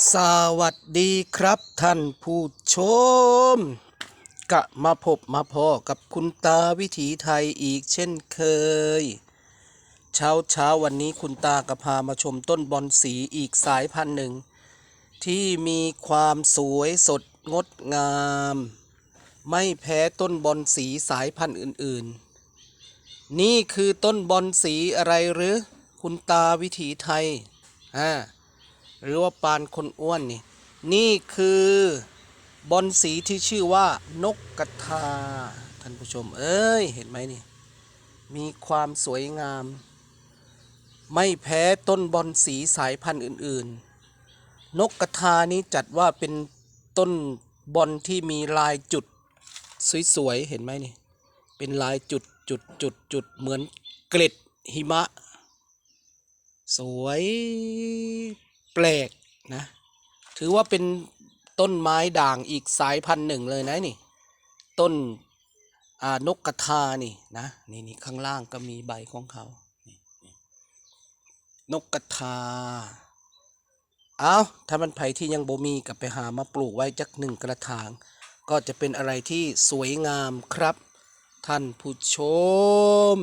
สวัสดีครับท่านผู้ชม กะมาพบมาพอกับคุณตาวิถีไทยอีกเช่นเคย เช้าเช้าวันนี้คุณตาก็พามาชมต้นบอนสีอีกสายพันธุ์หนึ่ง ที่มีความสวยสดงดงาม ไม่แพ้ต้นบอนสีสายพันธุ์อื่นๆ นี่คือต้นบอนสีอะไรหรือ คุณตาวิถีไทยอ่า หรือว่าปานคนอ้วนนี่นี่คือบอนสีที่ชื่อว่านกกระทาท่านผู้ชม เอ้ย เห็นไหมนี่ มีความสวยงาม ไม่แพ้ต้นบอนสีสายพันธุ์อื่น ๆ นกกระทานี้จัดว่าเป็นต้นบอนที่มีลายจุดสวยๆ เห็นไหมนี่ เป็นลายจุดจุดจุดจุดเหมือนเกล็ดหิมะ สวย แปลกนะ ถือว่าเป็นต้นไม้ด่างอีกสายพันธุ์หนึ่งเลยนะนี่ ต้นนกกระทานี่นะนี่นี่ข้างล่างก็มีใบของเขานี่นี่นกกระทา เอาถ้ามันไผ่ที่ยังบ่มีกับไปหามาปลูกไว้จักหนึ่งกระถาง ก็จะเป็นอะไรที่สวยงามครับ ท่านผู้ชม